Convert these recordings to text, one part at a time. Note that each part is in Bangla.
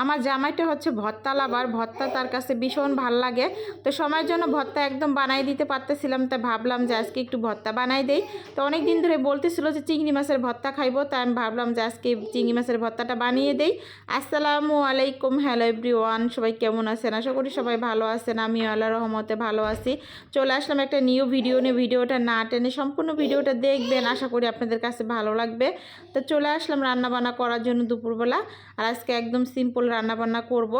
আমার জামাইটা হচ্ছে ভর্তা লাভার ভর্তা তার কাছে ভীষণ ভালো লাগে। তো সময়ের জন্য ভর্তা একদম বানাই দিতে পারতেছিলাম, তাই ভাবলাম যে আজকে একটু ভর্তা বানাই দেই। তো অনেক দিন ধরে বলতেছিল যে চিংড়ি মাছের ভর্তা খাইবো, তাই আমি ভাবলাম যে আজকে চিংড়ি মাছের ভর্তাটা বানিয়ে দেই। আসসালামু আলাইকুম, হ্যালো এভরিওয়ান, সবাই কেমন আছেন? আশা করি সবাই ভালো আছেন, আমিও আল্লাহ রহমতে ভালো আছি। চলে আসলাম একটা নিউ ভিডিও নিয়ে, ভিডিওটা না টেনে সম্পূর্ণ ভিডিওটা দেখবেন, আশা করি আপনাদের কাছে ভালো লাগবে। তো চলে আসলাম রান্না বান্না করার জন্য দুপুরবেলা, আর আজকে একদম সিম্পল রান্না বান্না করব।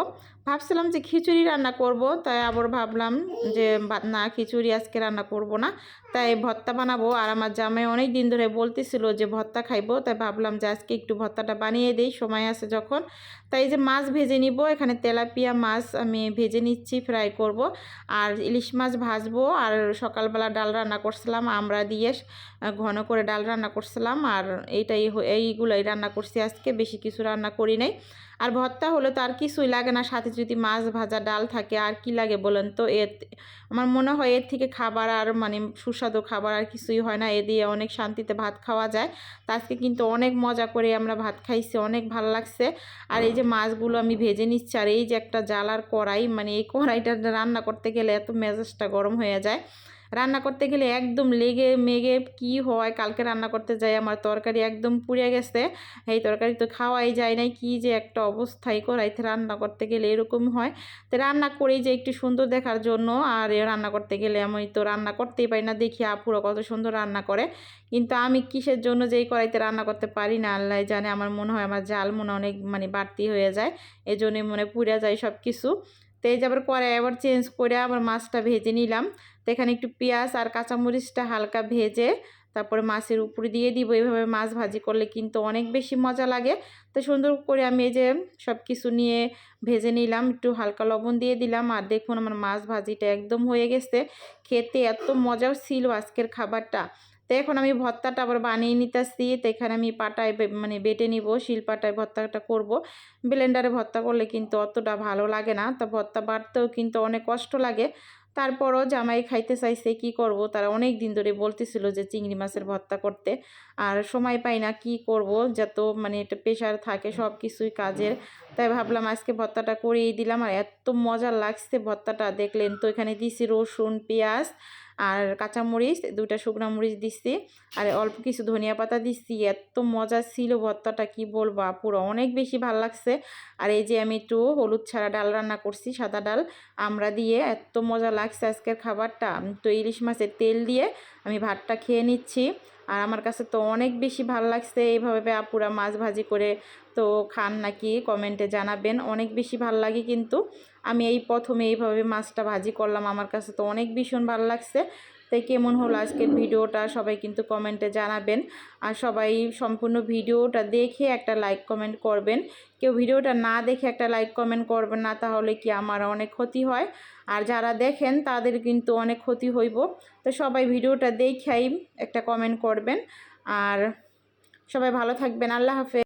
ভাবছিলাম যে খিচুড়ি রান্না করব, তাই আবার ভাবলাম যে না, খিচুড়ি আজকে রান্না করব না। তাই ভর্তা বানাবো, আর আমার জামাই অনেক দিন ধরে বলতেছিল যে ভর্তা খাইবো, তাই ভাবলাম যে আজকে একটু ভর্তাটা বানিয়ে দেই, সময় আছে যখন। তাই যে মাছ ভেজে নিব, এখানে তেলাপিয়া মাছ আমি ভেজে নিচ্ছি, ফ্রাই করব। আর ইলিশ মাছ ভাজবো, আর সকালবেলা ডাল রান্না করছিলাম, আমরা দিয়ে ঘন করে ডাল রান্না করছিলাম, আর এইটাই এইগুলোই রান্না করছি আজকে, বেশি কিছু রান্না করি নাই। আর ভর্তা হলে তো আর কিছুই লাগে না, সাথে যদি মাছ ভাজা ডাল থাকে, আর কি লাগে বলেন তো? এর আমার মনে হয় এর থেকে খাবার আর মানে সুস্বাদু খাবার আর কিছুই হয় না। এ দিয়ে অনেক শান্তিতে ভাত খাওয়া যায়। তা আজকে কিন্তু অনেক মজা করে আমরা ভাত খাইছি, অনেক ভালো লাগছে। আর এই যে মাছগুলো আমি ভেজে নিচ্ছি, আর এই যে একটা জালার কড়াই মানে এই কড়াইটা রান্না করতে গেলে এত মেজাজটা গরম হয়ে যায়। রান্না করতে গেলে একদম লেগে মেগে কি হয়? কালকে রান্না করতে যাই, আমার তরকারি একদম পুড়ে গেছে। এই তরকারি তো খাওয়াই যায় নাই, কি যে একটা অবস্থায় করাইতে রান্না করতে গেলে এরকম হয়। তো রান্না করেই যে একটু সুন্দর দেখার জন্য, আর রান্না করতে গেলে আমি তো রান্না করতেই পারি না। দেখি আপুরা কত সুন্দর রান্না করে। কিন্তু আমি কিসের জন্য যেই কড়াইতে রান্না করতে পারি না, আল্লাহ জানে। আমার মনে হয় আমার জাল মনে অনেক মানে বাড়তি হয়ে যায়। এই জন্যই মনে পুড়ে যায় সব কিছু তো এই যে আবার আবার চেঞ্জ করে আবার মাছটা ভেজে নিলাম। তো এখানে একটু পেঁয়াজ আর কাঁচামরিচটা হালকা ভেজে তারপরে মাছের উপরে দিয়ে দিব। এইভাবে মাছ ভাজি করলে কিন্তু অনেক বেশি মজা লাগে। তো সুন্দর করে আমি এই যে সব কিছু নিয়ে ভেজে নিলাম। একটু হালকা লবণ দিয়ে দিলাম। আর দেখুন আমার মাছ ভাজিটা একদম হয়ে গেছে। খেতে এত মজাও ছিল আজকের খাবারটা। তো এখন আমি ভর্তাটা আবার বানিয়ে নিতেছি। তো এখানে আমি পাটায় মানে বেটে নিব, শিল পাটায় ভর্তাটা করব। ব্লেন্ডারে ভর্তা করলে কিন্তু অতটা ভালো লাগে না। তা ভর্তা বাড়তেও কিন্তু অনেক কষ্ট লাগে। তারপরও জামাই খাইতে চাইছে, কি করব? তারা অনেক দিন ধরে বলতেছিল যে চিংড়ি মাছের ভর্তা করতে। আর সময় পাই না, কি করব? যত মানে এটা প্রেশার থাকে সব কিছুই কাজের। তাই ভাবলাম আজকে ভর্তাটা করেই দিলাম। আর এত মজা লাগছে ভর্তাটা, দেখলেন তো। এখানে দিছি রসুন, পেঁয়াজ আর কাঁচামরিচ দুটা শুকনো মরিচ দিচ্ছি আর অল্প কিছু ধনিয়া পাতা দিচ্ছি এত মজা ছিল ভর্তাটা, কি বলব পুরো অনেক বেশি ভালো লাগছে। আর এই যে আমি একটু হলুদ ছাড়া ডাল রান্না করছি, সাদা ডাল, আমরা দিয়ে এত মজা লাগছে আজকের খাবারটা। তো ইলিশ মাছের তেল দিয়ে আমি ভাতটা খেয়ে নিচ্ছি। আর আমার কাছে তো অনেক বেশি ভালো লাগছে এইভাবে আপুরা মাছ ভাজি করে তো খান নাকি কমেন্টে জানাবেন। অনেক বেশি ভালো লাগে কিন্তু। আমি এই প্রথমে এইভাবে মাছটা ভাজি করলাম। আমার কাছে তো অনেক ভীষণ ভালো লাগছে। তাই কেমন হলো আজকের ভিডিওটা সবাই কিন্তু কমেন্টে জানাবেন। আর সবাই সম্পূর্ণ ভিডিওটা দেখে একটা লাইক কমেন্ট করবেন। কেউ ভিডিওটা না দেখে একটা লাইক কমেন্ট করবেন না, তাহলে কি আমার অনেক ক্ষতি হয়। আর যারা দেখেন, তাদের কিন্তু অনেক ক্ষতি হইব। তো সবাই ভিডিওটা দেখেই একটা কমেন্ট করবেন। আর সবাই ভালো থাকবেন। আল্লাহ হাফেজ।